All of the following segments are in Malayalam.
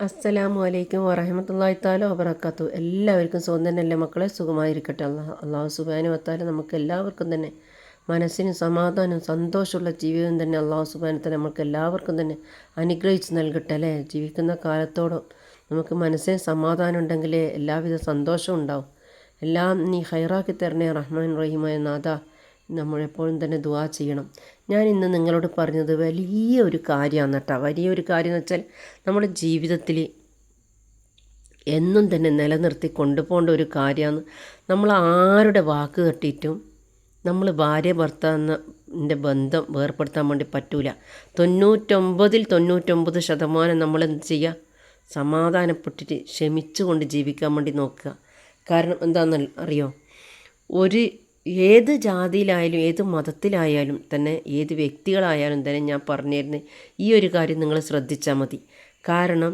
അസ്സലാമു അലൈക്കും വറഹമത്തല്ലാഹി താല വബർക്കാത്തു എല്ലാവർക്കും സുഖം തന്നെയല്ലേ മക്കളെ? സുഖമായിരിക്കട്ടെ. അള്ളാഹ് അള്ളാഹു സുബാനു വത്താല നമുക്ക് എല്ലാവർക്കും തന്നെ മനസ്സിന് സമാധാനം സന്തോഷമുള്ള ജീവിതം തന്നെ അള്ളാഹു സുബാനത്തെ നമുക്ക് എല്ലാവർക്കും തന്നെ അനുഗ്രഹിച്ച് നൽകട്ടെ അല്ലേ? ജീവിക്കുന്ന കാലത്തോടും നമുക്ക് മനസ്സിന് സമാധാനം ഉണ്ടെങ്കിലേ എല്ലാവിധ സന്തോഷവും ഉണ്ടാവും. എല്ലാം നീ ഹൈറാക്കി തരണേ റഹ്മാൻ റഹീമായ നാഥ. നമ്മളെപ്പോഴും തന്നെ ദുവാ ചെയ്യണം. ഞാൻ ഇന്ന് നിങ്ങളോട് പറഞ്ഞത് വലിയ ഒരു കാര്യമാണ് കേട്ടോ. വലിയ ഒരു കാര്യം എന്ന് വെച്ചാൽ നമ്മുടെ ജീവിതത്തിൽ എന്നും തന്നെ നിലനിർത്തി കൊണ്ടുപോകേണ്ട ഒരു കാര്യമാണ്. നമ്മൾ ആരുടെ വാക്ക് കെട്ടിയിട്ടും നമ്മൾ ഭാര്യ ഭർത്താവിന്റെ ബന്ധം വേർപ്പെടുത്താൻ വേണ്ടി പറ്റൂല. തൊണ്ണൂറ്റൊമ്പതിൽ തൊണ്ണൂറ്റൊമ്പത് ശതമാനം നമ്മൾ എന്ത് ചെയ്യുക? സമാധാനപ്പെട്ടിട്ട് ക്ഷമിച്ചുകൊണ്ട് ജീവിക്കാൻ വേണ്ടി നോക്കുക. കാരണം എന്താണെന്ന് അറിയോ ഒരു ഏത് ജാതിയിലായാലും ഏത് മതത്തിലായാലും തന്നെ ഏത് വ്യക്തികളായാലും തന്നെ ഞാൻ പറഞ്ഞു തരുന്നത് ഈ ഒരു കാര്യം നിങ്ങൾ ശ്രദ്ധിച്ചാൽ മതി. കാരണം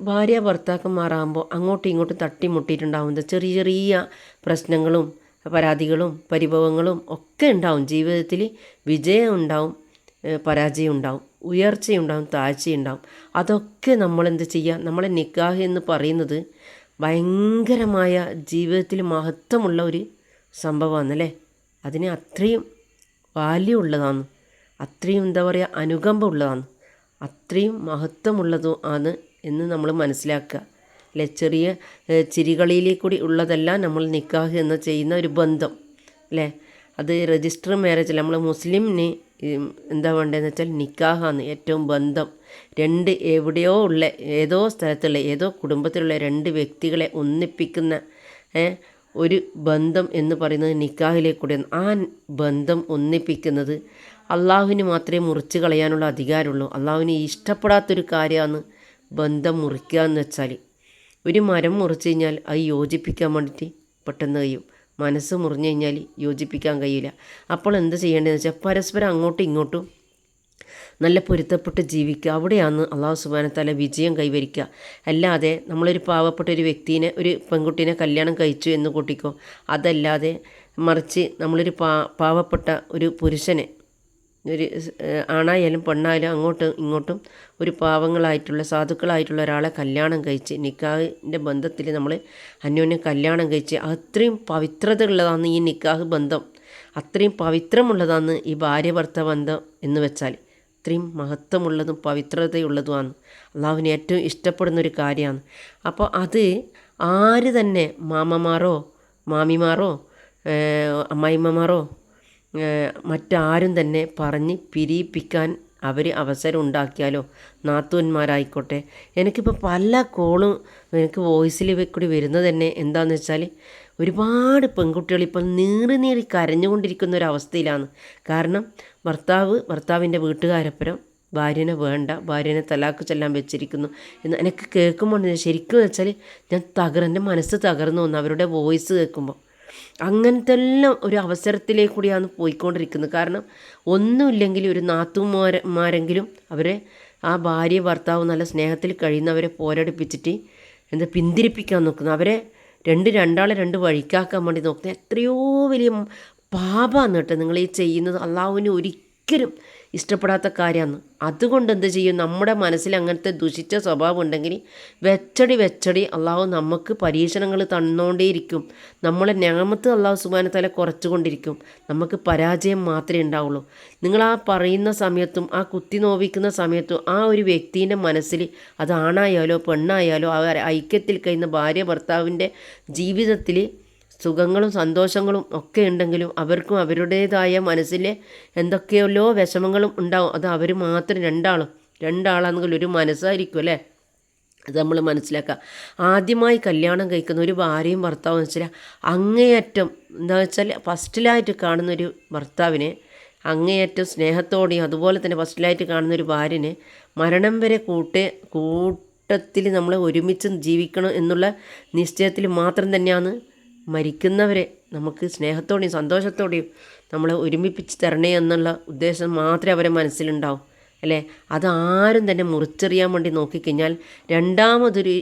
ഭാര്യ ഭർത്താക്കന്മാരാകുമ്പോൾ അങ്ങോട്ടും ഇങ്ങോട്ടും തട്ടിമുട്ടിയിട്ടുണ്ടാവുന്ന ചെറിയ ചെറിയ പ്രശ്നങ്ങളും പരാതികളും പരിഭവങ്ങളും ഒക്കെ ഉണ്ടാവും. ജീവിതത്തിൽ വിജയം ഉണ്ടാവും പരാജയം ഉണ്ടാവും ഉയർച്ചയുണ്ടാവും താഴ്ചയുണ്ടാവും അതൊക്കെ നമ്മളെന്ത് ചെയ്യുക നമ്മളെ നിക്കാഹ് എന്ന് പറയുന്നത് ഭയങ്കരമായ ജീവിതത്തിൽ മഹത്വമുള്ള ഒരു സംഭവമാണല്ലേ അതിന് അത്രയും വാല്യൂ ഉള്ളതാണ്. അത്രയും എന്താ പറയുക അനുകമ്പ ഉള്ളതാണ്. അത്രയും മഹത്വമുള്ളതും ആണ് എന്ന് നമ്മൾ മനസ്സിലാക്കുക. അല്ലെ? ചെറിയ ചിരികളിലെ കൂടി ഉള്ളതെല്ലാം നമ്മൾ നിക്കാഹ് എന്ന് ചെയ്യുന്ന ഒരു ബന്ധം. അല്ലേ? അത് രജിസ്റ്റർ മാരേജ് നമ്മൾ മുസ്ലിമിന് എന്താ വേണ്ടതെന്ന് വെച്ചാൽ നിക്കാഹാണ് ഏറ്റവും ബന്ധം. രണ്ട് എവിടെയോ ഉള്ള ഏതോ സ്ഥലത്തുള്ള ഏതോ കുടുംബത്തിലുള്ള രണ്ട് വ്യക്തികളെ ഒന്നിപ്പിക്കുന്ന ഒരു ബന്ധം എന്ന് പറയുന്നത് നിക്കാഹിലേക്കൂടെ ആ ബന്ധം ഒന്നിപ്പിക്കുന്നത് അള്ളാഹുവിന് മാത്രമേ മുറിച്ച് കളയാനുള്ള അധികാരമുള്ളൂ. അള്ളാഹുവിന് ഇഷ്ടപ്പെടാത്തൊരു കാര്യമാണ് ബന്ധം മുറിക്കുക എന്ന് വെച്ചാൽ ഒരു മരം മുറിച്ച് കഴിഞ്ഞാൽ അത് യോജിപ്പിക്കാൻ വേണ്ടിയിട്ട് പെട്ടെന്ന് കഴിയും. മനസ്സ് മുറിഞ്ഞു കഴിഞ്ഞാൽ യോജിപ്പിക്കാൻ കഴിയില്ല. അപ്പോൾ എന്ത് ചെയ്യേണ്ടതെന്ന് വെച്ചാൽ പരസ്പരം അങ്ങോട്ടും ഇങ്ങോട്ടും നല്ല പൊരുത്തപ്പെട്ട് ജീവിക്കുക. അവിടെയാണ് അള്ളാഹു സുബാനത്താല വിജയം കൈവരിക്കുക. അല്ലാതെ നമ്മളൊരു പാവപ്പെട്ട ഒരു വ്യക്തിനെ ഒരു പെൺകുട്ടീനെ കല്യാണം കഴിച്ചു എന്ന് കൂട്ടിക്കോ അതല്ലാതെ മറിച്ച് നമ്മളൊരു പാ പാവപ്പെട്ട ഒരു പുരുഷനെ ഒരു ആണായാലും പെണ്ണായാലും അങ്ങോട്ടും ഇങ്ങോട്ടും ഒരു പാവങ്ങളായിട്ടുള്ള സാധുക്കളായിട്ടുള്ള ഒരാളെ കല്യാണം കഴിച്ച് നിക്കാഹിന്റെ ബന്ധത്തിൽ നമ്മൾ അന്യോന്യം കല്യാണം കഴിച്ച് അത്രയും പവിത്രതയുള്ളതാണ് ഈ നിക്കാഹ് ബന്ധം. അത്രയും പവിത്രമുള്ളതാണ് ഈ ഭാര്യ ഭർത്ത ബന്ധം എന്ന് വെച്ചാൽ അത്രയും മഹത്വമുള്ളതും പവിത്രതയുള്ളതുമാണ്. അള്ളാഹുവിന് ഏറ്റവും ഇഷ്ടപ്പെടുന്ന ഒരു കാര്യമാണ്. അപ്പോൾ അത് ആര് തന്നെ മാമമാരോ മാമിമാരോ അമ്മായിമ്മമാരോ മറ്റാരും തന്നെ പറഞ്ഞ് പിരിയിപ്പിക്കാൻ അവർ അവസരം ഉണ്ടാക്കിയാലോ നാത്തൂന്മാരായിക്കോട്ടെ. എനിക്കിപ്പോൾ പല കോളും എനിക്ക് വോയിസിൽ കൂടി വരുന്നത് തന്നെ എന്താണെന്ന് വെച്ചാൽ ഒരുപാട് പെൺകുട്ടികൾ ഇപ്പം നീറി നീറി കരഞ്ഞുകൊണ്ടിരിക്കുന്ന ഒരു അവസ്ഥയിലാണ്. കാരണം ഭർത്താവ് ഭർത്താവിന്റെ വീട്ടുകാരപ്പുറം ഭാര്യനെ വേണ്ട ഭാര്യനെ തലാക്ക് ചെല്ലാൻ വെച്ചിരിക്കുന്നു എന്ന് എനിക്ക് കേൾക്കുമ്പോൾ ശരിക്കും വെച്ചാൽ ഞാൻ തകർ എന്റെ മനസ്സ് തകർന്നു വന്നു അവരുടെ വോയിസ് കേൾക്കുമ്പോൾ. അങ്ങനത്തെ എല്ലാം ഒരു അവസരത്തിലേക്ക് കൂടിയാണ് പോയിക്കൊണ്ടിരിക്കുന്നത്. കാരണം ഒന്നുമില്ലെങ്കിൽ ഒരു നാത്തുമാരെങ്കിലും അവരെ ആ ഭാര്യ ഭർത്താവ് നല്ല സ്നേഹത്തിൽ കഴിയുന്നവരെ പോരടിപ്പിച്ചിട്ട് എന്താ പിന്തിരിപ്പിക്കാൻ നോക്കുന്നു. അവരെ രണ്ട് രണ്ടാളെ രണ്ട് വഴിക്കാക്കാൻ വേണ്ടി നോക്കുന്നത് എത്രയോ വലിയ പാപമാണ് കേട്ടോ നിങ്ങൾ ഈ ചെയ്യുന്നത് അള്ളാഹുവിന് ഒരിക്കലും ഇഷ്ടപ്പെടാത്ത കാര്യമാണ്. അതുകൊണ്ട് എന്ത് ചെയ്യും? നമ്മുടെ മനസ്സിൽ അങ്ങനത്തെ ദുഷിച്ച സ്വഭാവം ഉണ്ടെങ്കിൽ വെച്ചടി വെച്ചടി അള്ളാഹു നമുക്ക് പരീക്ഷണങ്ങൾ തന്നുകൊണ്ടേയിരിക്കും നമ്മളെ ഞാമത്ത് അള്ളാഹു സുബാനത്തല കുറച്ചുകൊണ്ടിരിക്കും. നമുക്ക് പരാജയം മാത്രമേ ഉണ്ടാവുള്ളൂ. നിങ്ങൾ ആ പറയുന്ന സമയത്തും ആ കുത്തി നോവിക്കുന്ന സമയത്തും ആ ഒരു വ്യക്തിന്റെ മനസ്സിൽ അത് ആണായാലോ പെണ്ണായാലോ ആ ഐക്യത്തിൽ കഴിയുന്ന ഭാര്യ ഭർത്താവിന്റെ ജീവിതത്തിൽ സുഖങ്ങളും സന്തോഷങ്ങളും ഒക്കെ ഉണ്ടെങ്കിലും അവർക്കും അവരുടേതായ മനസ്സിലെ എന്തൊക്കെയല്ലോ വിഷമങ്ങളും ഉണ്ടാവും. അത് അവർ മാത്രം രണ്ടാളും. രണ്ടാളാണെങ്കിൽ ഒരു മനസ്സായിരിക്കും അല്ലേ? അത് നമ്മൾ മനസ്സിലാക്കുക. ആദ്യമായി കല്യാണം കഴിക്കുന്ന ഒരു ഭാര്യയും ഭർത്താവും എന്ന് വെച്ചാൽ അങ്ങേയറ്റം എന്താ വെച്ചാൽ ഫസ്റ്റിലായിട്ട് കാണുന്ന ഒരു ഭർത്താവിനെ അങ്ങേയറ്റം സ്നേഹത്തോടെയും അതുപോലെ തന്നെ ഫസ്റ്റിലായിട്ട് കാണുന്ന ഒരു ഭാര്യനെ മരണം വരെ കൂട്ട് കൂട്ടത്തിൽ നമ്മൾ ഒരുമിച്ച് ജീവിക്കണം എന്നുള്ള നിശ്ചയത്തിൽ മാത്രം തന്നെയാണ് മരിക്കുന്നവരെ നമുക്ക് സ്നേഹത്തോടെയും സന്തോഷത്തോടെയും നമ്മളെ ഒരുമിപ്പിച്ച് തരണേ എന്നുള്ള ഉദ്ദേശം മാത്രമേ അവരെ മനസ്സിലുണ്ടാവും അല്ലേ? അതാരും തന്നെ മുറിച്ചെറിയാൻ വേണ്ടി നോക്കിക്കഴിഞ്ഞാൽ രണ്ടാമതൊരു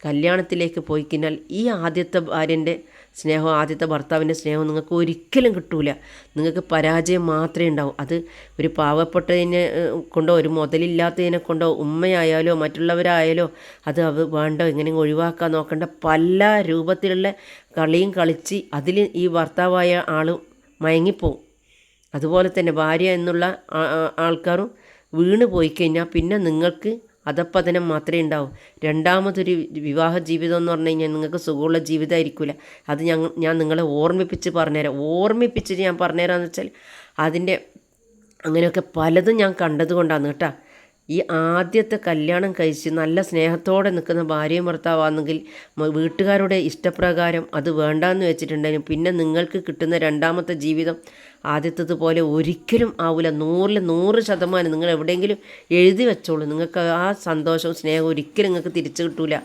കല്യാണത്തിലേക്ക് പോയി കഴിഞ്ഞാൽ ഈ ആദ്യത്തെ ഭാര്യന്റെ സ്നേഹം ആദ്യത്തെ ഭർത്താവിന്റെ സ്നേഹം നിങ്ങൾക്ക് ഒരിക്കലും കിട്ടൂല. നിങ്ങൾക്ക് പരാജയം മാത്രമേ ഉണ്ടാവും. അത് ഒരു പാവപ്പെട്ടതിനെ കൊണ്ടോ ഒരു മുതലില്ലാത്തതിനെ കൊണ്ടോ ഉമ്മയായാലോ മറ്റുള്ളവരായാലോ അത് അവ വേണ്ട എങ്ങനെ ഒഴിവാക്കാൻ നോക്കേണ്ട പല രൂപത്തിലുള്ള കളിയും കളിച്ച് അതിൽ ഈ ഭർത്താവായ ആൾ മയങ്ങിപ്പോവും. അതുപോലെ തന്നെ ഭാര്യ എന്നുള്ള ആൾക്കാരും വീണ് പോയി കഴിഞ്ഞാൽ പിന്നെ നിങ്ങൾക്ക് അധപ്പതനം മാത്രമേ ഉണ്ടാവൂ. രണ്ടാമതൊരു വിവാഹ ജീവിതം എന്ന് പറഞ്ഞു കഴിഞ്ഞാൽ നിങ്ങൾക്ക് സുഖമുള്ള ജീവിതമായിരിക്കില്ല അത് ഞങ്ങൾ ഞാൻ നിങ്ങളെ ഓർമ്മിപ്പിച്ച് പറഞ്ഞുതരാം. ഓർമ്മിപ്പിച്ചിട്ട് ഞാൻ പറഞ്ഞുതരാമെന്ന് വെച്ചാൽ അതിന്റെ അങ്ങനെയൊക്കെ പലതും ഞാൻ കണ്ടത് കൊണ്ടാണ് കേട്ടോ. ഈ ആദ്യത്തെ കല്യാണം കഴിച്ച് നല്ല സ്നേഹത്തോടെ നിൽക്കുന്ന ഭാര്യയും ഭർത്താവാണെങ്കിൽ വീട്ടുകാരുടെ ഇഷ്ടപ്രകാരം അത് വേണ്ടാന്ന് വെച്ചിട്ടുണ്ടെങ്കിൽ പിന്നെ നിങ്ങൾക്ക് കിട്ടുന്ന രണ്ടാമത്തെ ജീവിതം ആദ്യത്തേതുപോലെ ഒരിക്കലും ആവില്ല നൂറിൽ നൂറ് ശതമാനം നിങ്ങൾ എവിടെയെങ്കിലും എഴുതി വെച്ചോളൂ. നിങ്ങൾക്ക് ആ സന്തോഷവും സ്നേഹവും ഒരിക്കലും നിങ്ങൾക്ക് തിരിച്ചു കിട്ടൂല.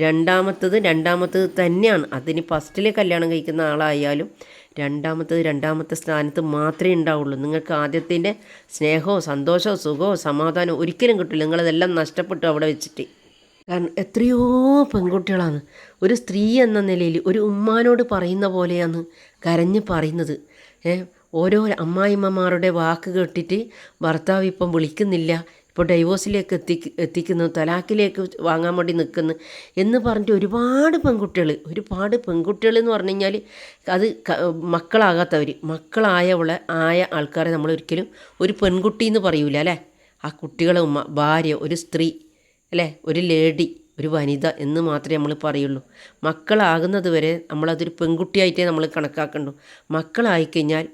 രണ്ടാമത്തത് രണ്ടാമത്തത് തന്നെയാണ്. അതിന് ഫസ്റ്റിലെ കല്യാണം കഴിക്കുന്ന ആളായാലും രണ്ടാമത്തത് രണ്ടാമത്തെ സ്ഥാനത്ത് മാത്രമേ ഉണ്ടാവുള്ളൂ. നിങ്ങൾക്ക് ആദ്യത്തിന്റെ സ്നേഹമോ സന്തോഷമോ സുഖമോ സമാധാനമോ ഒരിക്കലും കിട്ടില്ല നിങ്ങളതെല്ലാം നഷ്ടപ്പെട്ടു അവിടെ വെച്ചിട്ട്. കാരണം എത്രയോ പെൺകുട്ടികളാണ്. ഒരു സ്ത്രീ എന്ന നിലയിൽ ഒരു ഉമ്മാനോട് പറയുന്ന പോലെയാണ് കരഞ്ഞ് പറയുന്നത്. ഏ ഓരോ അമ്മായിമ്മമാരുടെ വാക്ക് കേട്ടിട്ട് ഭർത്താവ് ഇപ്പം വിളിക്കുന്നില്ല. ഇപ്പോൾ ഡൈവോഴ്സിലേക്ക് എത്തി എത്തിക്കുന്നു. തലാക്കിലേക്ക് വാങ്ങാൻ വേണ്ടി നിൽക്കുന്നു എന്ന് പറഞ്ഞിട്ട് ഒരുപാട് പെൺകുട്ടികൾ ഒരുപാട് പെൺകുട്ടികൾ എന്ന് പറഞ്ഞു കഴിഞ്ഞാൽ അത് മക്കളാകാത്തവർ മക്കളായവളെ ആയ ആൾക്കാരെ നമ്മൾ ഒരിക്കലും ഒരു പെൺകുട്ടി എന്ന് പറയൂല അല്ലേ? ആ കുട്ടികളെ ഉമ്മ ഭാര്യ ഒരു സ്ത്രീ അല്ലേ? ഒരു ലേഡി ഒരു വനിത എന്ന് മാത്രമേ നമ്മൾ പറയുള്ളൂ. മക്കളാകുന്നത് വരെ നമ്മളതൊരു പെൺകുട്ടിയായിട്ടേ നമ്മൾ കണക്കാക്കണ്ടു. മക്കളായിക്കഴിഞ്ഞാൽ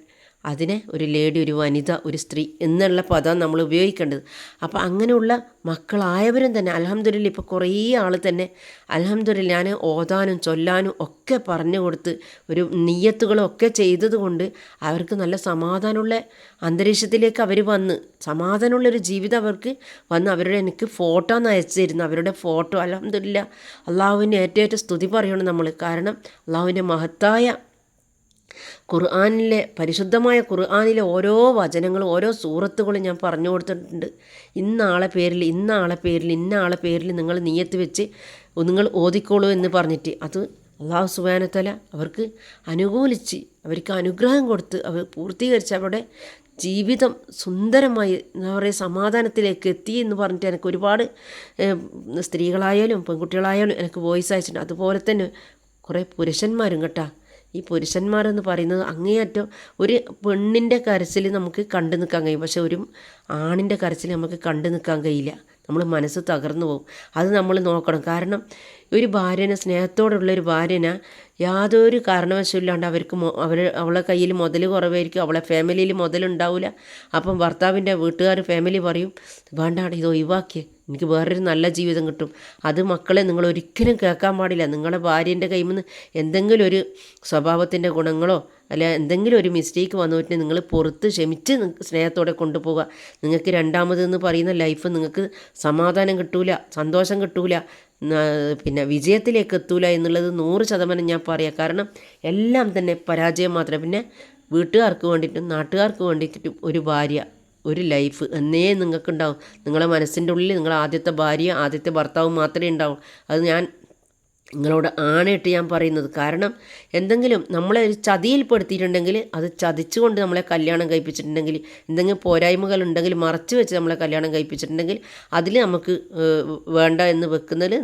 അതിനെ ഒരു ലേഡി ഒരു വനിത ഒരു സ്ത്രീ എന്നുള്ള പദം നമ്മൾ ഉപയോഗിക്കേണ്ടത്. അപ്പോൾ അങ്ങനെയുള്ള മക്കളായവരും തന്നെ അലഹമ്മദില്ല ഇപ്പോൾ കുറേ ആൾ തന്നെ അലഹമ്മദില്ല ഞാൻ ഓതാനും ചൊല്ലാനും ഒക്കെ പറഞ്ഞു കൊടുത്ത് ഒരു നീയത്തുകളും ചെയ്തതുകൊണ്ട് ചെയ്തത് അവർക്ക് നല്ല സമാധാനമുള്ള അന്തരീക്ഷത്തിലേക്ക് അവർ വന്ന് സമാധാനമുള്ളൊരു ജീവിതം അവർക്ക് വന്ന് അവരുടെ എനിക്ക് ഫോട്ടോ ഒന്ന് അയച്ചു തരുന്നു. അവരുടെ ഫോട്ടോ അലഹമ്മദില്ല അള്ളാഹുവിന്റെ ഏറ്റവും ഏറ്റവും സ്തുതി പറയണം നമ്മൾ കാരണം അള്ളാഹുവിന്റെ മഹത്തായ ഖുർആാനിലെ പരിശുദ്ധമായ ഖുർആാനിലെ ഓരോ വചനങ്ങളും ഓരോ സൂറത്തുകളും ഞാൻ പറഞ്ഞു കൊടുത്തിട്ടുണ്ട്. ഇന്നാളെ പേരിൽ ഇന്നാളെ പേരിൽ ഇന്നാളെ പേരിൽ നിങ്ങൾ നീയത്ത് വെച്ച് നിങ്ങൾ ഓതിക്കോളൂ എന്ന് പറഞ്ഞിട്ട് അത് അള്ളാഹു സുബാനത്തല അവർക്ക് അനുകൂലിച്ച് അവർക്ക് അനുഗ്രഹം കൊടുത്ത് അവർ പൂർത്തീകരിച്ച് അവരുടെ ജീവിതം സുന്ദരമായി എന്താ പറയുക സമാധാനത്തിലേക്ക് എത്തി എന്ന് പറഞ്ഞിട്ട് എനിക്ക് ഒരുപാട് സ്ത്രീകളായാലും പെൺകുട്ടികളായാലും എനിക്ക് വോയിസ് അയച്ചിട്ടുണ്ട്. അതുപോലെ തന്നെ കുറേ പുരുഷന്മാരും കേട്ടാ ഈ പുരുഷന്മാരെന്ന് പറയുന്നത് അങ്ങേയറ്റം ഒരു പെണ്ണിന്റെ കരച്ചിൽ നമുക്ക് കണ്ടു നിൽക്കാൻ കഴിയും. പക്ഷെ ഒരു ആണിന്റെ കരച്ചിൽ നമുക്ക് കണ്ടു നിൽക്കാൻ കഴിയില്ല. നമ്മൾ മനസ്സ് തകർന്നു പോകും. അത് നമ്മൾ നോക്കണം. കാരണം ഒരു ഭാര്യനെ സ്നേഹത്തോടുള്ള ഒരു ഭാര്യനെ യാതൊരു കാരണവശമില്ലാണ്ട് അവർക്ക് അവർ അവളെ കയ്യിൽ മുതൽ കുറവായിരിക്കും. അവളെ ഫാമിലിയിൽ മുതലുണ്ടാവില്ല അപ്പം ഭർത്താവിന്റെ വീട്ടുകാർ ഫാമിലി പറയും വേണ്ടാണ് ഇത് ഒഴിവാക്കിയേ. എനിക്ക് വേറൊരു നല്ല ജീവിതം കിട്ടും. അത് മക്കളെ നിങ്ങൾ ഒരിക്കലും കേൾക്കാൻ പാടില്ല. നിങ്ങളുടെ ഭാര്യന്റെ കയ്യിൽ നിന്ന് എന്തെങ്കിലും ഒരു സ്വഭാവത്തിന്റെ ഗുണങ്ങളോ അല്ല എന്തെങ്കിലും ഒരു മിസ്റ്റേക്ക് വന്നു പറ്റി നിങ്ങൾ പുറത്ത് ക്ഷമിച്ച് സ്നേഹത്തോടെ കൊണ്ടുപോകുക നിങ്ങൾക്ക് രണ്ടാമതെന്ന് പറയുന്ന ലൈഫ് നിങ്ങൾക്ക് സമാധാനം കിട്ടൂല സന്തോഷം കിട്ടൂല പിന്നെ വിജയത്തിലേക്ക് എത്തൂല എന്നുള്ളത് നൂറ് ശതമാനം ഞാൻ പറയാം. കാരണം എല്ലാം തന്നെ പരാജയം മാത്രമേ പിന്നെ വീട്ടുകാർക്ക് വേണ്ടിയിട്ടും നാട്ടുകാർക്ക് വേണ്ടിയിട്ടും ഒരു ഭാര്യ ഒരു ലൈഫ് എന്നേ നിങ്ങൾക്കുണ്ടാവും. നിങ്ങളെ മനസ്സിന്റെ ഉള്ളിൽ നിങ്ങളെ ആദ്യത്തെ ഭാര്യ ആദ്യത്തെ ഭർത്താവ് മാത്രമേ ഉണ്ടാവും. അത് ഞാൻ നിങ്ങളോട് ആണയിട്ട് ഞാൻ പറയുന്നത്. കാരണം എന്തെങ്കിലും നമ്മളെ ഒരു ചതിയിൽപ്പെടുത്തിയിട്ടുണ്ടെങ്കിൽ അത് ചതിച്ചുകൊണ്ട് നമ്മളെ കല്യാണം കഴിപ്പിച്ചിട്ടുണ്ടെങ്കിൽ എന്തെങ്കിലും പോരായ്മകൾ ഉണ്ടെങ്കിൽ മറച്ചു വെച്ച് നമ്മളെ കല്യാണം കഴിപ്പിച്ചിട്ടുണ്ടെങ്കിൽ അതിൽ നമുക്ക് വേണ്ട എന്ന് വെക്കുന്നതിൽ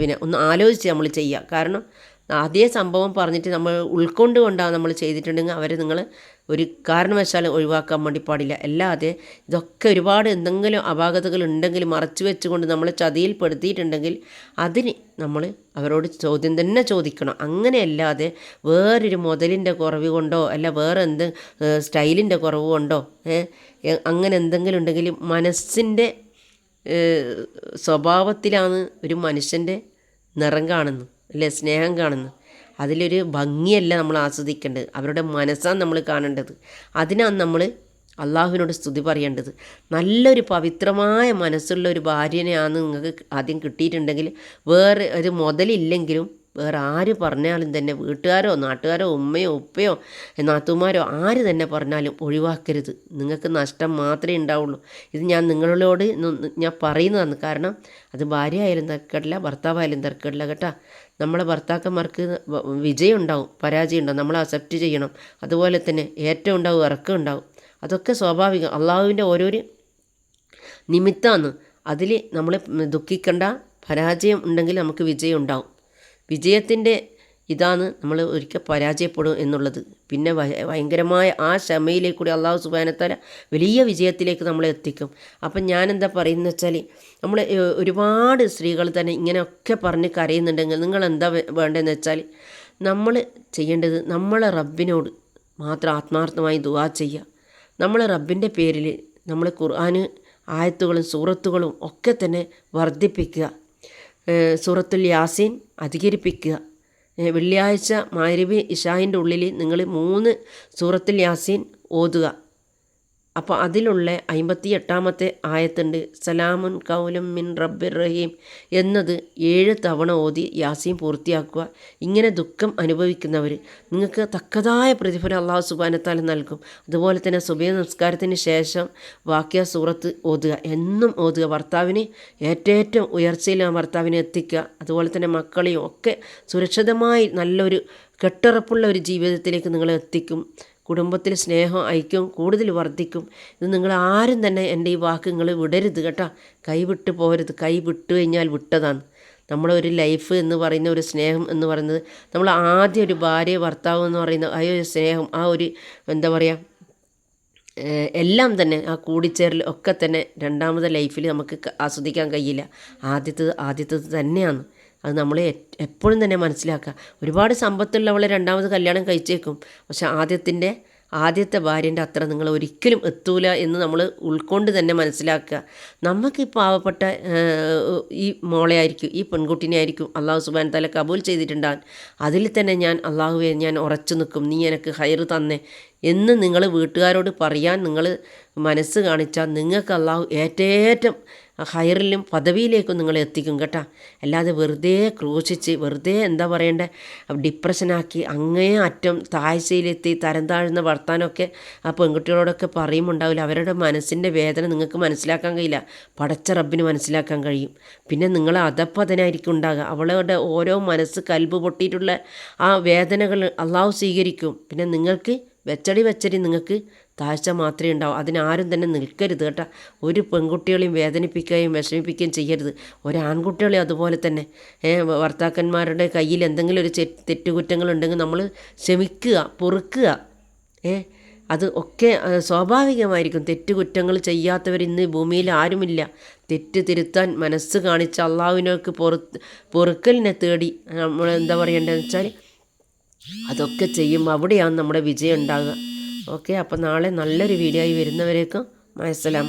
പിന്നെ ഒന്ന് ആലോചിച്ച് നമ്മൾ ചെയ്യുക. കാരണം അതേ സംഭവം പറഞ്ഞിട്ട് നമ്മൾ ഉൾക്കൊണ്ടുകൊണ്ടാണ് നമ്മൾ ചെയ്തിട്ടുണ്ടെങ്കിൽ അവരെ നിങ്ങൾ ഒരു കാരണവശാലും ഒഴിവാക്കാൻ വേണ്ടി പാടില്ല. അല്ലാതെ ഇതൊക്കെ ഒരുപാട് എന്തെങ്കിലും അപാകതകൾ ഉണ്ടെങ്കിൽ മറച്ചു വെച്ചുകൊണ്ട് നമ്മളെ ചതിയിൽപ്പെടുത്തിയിട്ടുണ്ടെങ്കിൽ അതിന് നമ്മൾ അവരോട് ചോദ്യം തന്നെ ചോദിക്കണം. അങ്ങനെയല്ലാതെ വേറൊരു മുതലിന്റെ കുറവ് കൊണ്ടോ അല്ല വേറെ എന്ത് സ്റ്റൈലിന്റെ കുറവ് കൊണ്ടോ അങ്ങനെ എന്തെങ്കിലും ഉണ്ടെങ്കിൽ മനസ്സിന്റെ സ്വഭാവത്തിലാണ് ഒരു മനുഷ്യന്റെ നിറം കാണുന്നു അല്ലേ? സ്നേഹം കാണുന്നു. അതിലൊരു ഭംഗിയല്ല നമ്മൾ ആസ്വദിക്കേണ്ടത്. അവരുടെ മനസ്സാണ് നമ്മൾ കാണേണ്ടത്. അതിനാണ് നമ്മൾ അള്ളാഹുവിനോട് സ്തുതി പറയേണ്ടത്. നല്ലൊരു പവിത്രമായ മനസ്സുള്ള ഒരു ഭാര്യനെയാണ് നിങ്ങൾക്ക് ആദ്യം കിട്ടിയിട്ടുണ്ടെങ്കിൽ വേറെ ഒരു മുതലില്ലെങ്കിലും വേറെ ആര് പറഞ്ഞാലും തന്നെ വീട്ടുകാരോ നാട്ടുകാരോ ഉമ്മയോ ഉപ്പയോ നാത്തുമാരോ ആര് തന്നെ പറഞ്ഞാലും ഒഴിവാക്കരുത്. നിങ്ങൾക്ക് നഷ്ടം മാത്രമേ ഉണ്ടാവുള്ളൂ. ഇത് ഞാൻ നിങ്ങളോട് ഞാൻ പറയുന്നതാണ്. കാരണം അത് ഭാര്യ ആയാലും തരക്കേടില്ല ഭർത്താവായാലും തിരക്കടില്ല കേട്ടോ. നമ്മളെ ഭർത്താക്കന്മാർക്ക് വിജയം ഉണ്ടാവും പരാജയം ഉണ്ടാവും. നമ്മൾ അക്സെപ്റ്റ് ചെയ്യണം. അതുപോലെ തന്നെ ഏറ്റവും ഉണ്ടാവും ഇറക്കം ഉണ്ടാവും. അതൊക്കെ സ്വാഭാവികം. അള്ളാഹുവിന്റെ ഓരോരു നിമിത്തമാണ് അതിൽ നമ്മൾ ദുഃഖിക്കേണ്ട പരാജയം ഉണ്ടെങ്കിൽ നമുക്ക് വിജയം ഉണ്ടാവും. വിജയത്തിന്റെ ഇതാണ് നമ്മൾ ഒരിക്കൽ പരാജയപ്പെടും എന്നുള്ളത്. പിന്നെ ഭയങ്കരമായ ആ ക്ഷമയിലേക്ക് കൂടി അള്ളാഹു സുബാനത്താല വലിയ വിജയത്തിലേക്ക് നമ്മളെ എത്തിക്കും. അപ്പം ഞാനെന്താ പറയുന്നത് വെച്ചാൽ നമ്മൾ ഒരുപാട് സ്ത്രീകൾ തന്നെ ഇങ്ങനെയൊക്കെ പറഞ്ഞ് കരയുന്നുണ്ടെങ്കിൽ നിങ്ങൾ എന്താ വേണ്ടതെന്ന് വെച്ചാൽ നമ്മൾ ചെയ്യേണ്ടത് നമ്മളെ റബ്ബിനോട് മാത്രം ആത്മാർത്ഥമായി ദുവാ ചെയ്യുക. നമ്മൾ റബ്ബിന്റെ പേരിൽ നമ്മൾ ഖുർആാന് ആയത്തുകളും സൂറത്തുകളും ഒക്കെ തന്നെ വർദ്ധിപ്പിക്കുക. സൂറത്തുൽ യാസീൻ അധികരിപ്പിക്കുക. വെള്ളിയാഴ്ച മാരിബി ഇഷാഹിന്റെ ഉള്ളിൽ നിങ്ങൾ മൂന്ന് സൂറത്തുൽ യാസീൻ ഓതുക. അപ്പോൾ അതിലുള്ള അമ്പത്തി എട്ടാമത്തെ ആയത്തുണ്ട്. സലാമുൻ കൗലം മിൻ റബ്ബിർ റഹീം എന്നത് ഏഴ് തവണ ഓതി യാസീം പൂർത്തിയാക്കുക. ഇങ്ങനെ ദുഃഖം അനുഭവിക്കുന്നവർ നിങ്ങൾക്ക് തക്കതായ പ്രതിഫലം അള്ളാഹു സുബാനത്താൽ നൽകും. അതുപോലെ തന്നെ സുബേ നമസ്കാരത്തിന് ശേഷം വാക്യ സൂറത്ത് ഓതുക. എന്നും ഓതുക. ഭർത്താവിനെ ഏറ്റേറ്റവും ഉയർച്ചയിൽ ആ ഭർത്താവിനെ എത്തിക്കുക. അതുപോലെ തന്നെ മക്കളെയും ഒക്കെ സുരക്ഷിതമായി നല്ലൊരു കെട്ടുറപ്പുള്ള ഒരു ജീവിതത്തിലേക്ക് നിങ്ങളെ എത്തിക്കും. കുടുംബത്തിൽ സ്നേഹം ഐക്യം കൂടുതൽ വർദ്ധിക്കും. ഇത് നിങ്ങൾ ആരും തന്നെ എന്റെ ഈ വാക്കുകൾ വിടരുത് കേട്ടോ. കൈവിട്ട് പോരുത് കൈ വിട്ടു കഴിഞ്ഞാൽ വിട്ടതാണ്. നമ്മളൊരു ലൈഫ് എന്ന് പറയുന്ന ഒരു സ്നേഹം എന്ന് പറയുന്നത് നമ്മൾ ആദ്യം ഒരു ഭാര്യ ഭർത്താവ് എന്ന് പറയുന്ന ആ ഒരു സ്നേഹം ആ ഒരു എന്താ പറയുക എല്ലാം തന്നെ ആ കൂടിച്ചേരൽ ഒക്കെ തന്നെ രണ്ടാമത്തെ ലൈഫിൽ നമുക്ക് ആസ്വദിക്കാൻ കഴിയില്ല. ആദ്യത്തത് ആദ്യത്തത് തന്നെയാണ്. അത് നമ്മൾ എപ്പോഴും തന്നെ മനസ്സിലാക്കുക. ഒരുപാട് സമ്പത്തുള്ളവളെ രണ്ടാമത് കല്യാണം കഴിച്ചേക്കും. പക്ഷെ ആദ്യത്തിന്റെ ആദ്യത്തെ ഭാര്യന്റെ അത്ര നിങ്ങൾ ഒരിക്കലും എത്തൂല എന്ന് നമ്മൾ ഉൾക്കൊണ്ട് തന്നെ മനസ്സിലാക്കുക. നമുക്ക് ഈ പാവപ്പെട്ട ഈ മോളെ ആയിരിക്കും ഈ പെൺകുട്ടിനെ ആയിരിക്കും അള്ളാഹു സുബാൻ തല കബൂൽ ചെയ്തിട്ടുണ്ടാകും അതിൽ തന്നെ ഞാൻ അള്ളാഹുവെ ഞാൻ ഉറച്ചു നിൽക്കും. നീ എനിക്ക് ഹയർ തന്നെ എന്ന് നിങ്ങൾ വീട്ടുകാരോട് പറയാൻ നിങ്ങൾ മനസ്സ് കാണിച്ചാൽ നിങ്ങൾക്ക് അള്ളാഹു ഏറ്റേറ്റം ഹയറിലും പദവിയിലേക്കും നിങ്ങളെ എത്തിക്കും കേട്ടോ. അല്ലാതെ വെറുതെ ക്രൂശിച്ച് വെറുതെ എന്താ പറയണ്ടേ? ഡിപ്രഷനാക്കി അങ്ങേ അറ്റം താഴ്ചയിലെത്തി തരം താഴ്ന്ന വർത്താനമൊക്കെ ആ പെൺകുട്ടികളോടൊക്കെ പറയുമുണ്ടാവില്ല അവരുടെ മനസ്സിന്റെ വേദന നിങ്ങൾക്ക് മനസ്സിലാക്കാൻ കഴിയില്ല. പടച്ച റബ്ബിന് മനസ്സിലാക്കാൻ കഴിയും. പിന്നെ നിങ്ങൾ അതപ്പതനായിരിക്കും ഉണ്ടാകുക. അവളുടെ ഓരോ മനസ്സ് കൽബ് പൊട്ടിയിട്ടുള്ള ആ വേദനകൾ അള്ളാഹു സ്വീകരിക്കും. പിന്നെ നിങ്ങൾക്ക് വെച്ചടി വെച്ചടി നിങ്ങൾക്ക് താഴ്ച മാത്രമേ ഉണ്ടാവും. അതിനാരും തന്നെ നിൽക്കരുത് കേട്ടോ. ഒരു പെൺകുട്ടികളെയും വേദനിപ്പിക്കുകയും വിഷമിപ്പിക്കുകയും ചെയ്യരുത്. ഒരാൺകുട്ടികളെയും അതുപോലെ തന്നെ ഭർത്താക്കന്മാരുടെ കയ്യിൽ എന്തെങ്കിലും ഒരു തെറ്റുകുറ്റങ്ങളുണ്ടെങ്കിൽ നമ്മൾ ക്ഷമിക്കുക പൊറുക്കുക. ഏ അത് ഒക്കെ സ്വാഭാവികമായിരിക്കും. തെറ്റുകുറ്റങ്ങൾ ചെയ്യാത്തവർ ഇന്ന് ഭൂമിയിൽ ആരുമില്ല. തെറ്റ് തിരുത്താൻ മനസ്സ് കാണിച്ച അള്ളാവിനൊക്കെ പൊറു പൊറുക്കലിനെ തേടി നമ്മൾ എന്താ പറയേണ്ടതെന്ന് വെച്ചാൽ അതൊക്കെ ചെയ്യുമ്പോൾ അവിടെയാണ് നമ്മുടെ വിജയം ഉണ്ടാകുക ഓക്കെ അപ്പോൾ നാളെ നല്ലൊരു വീഡിയോ ആയി വരുന്നവരേക്കും മയസലാം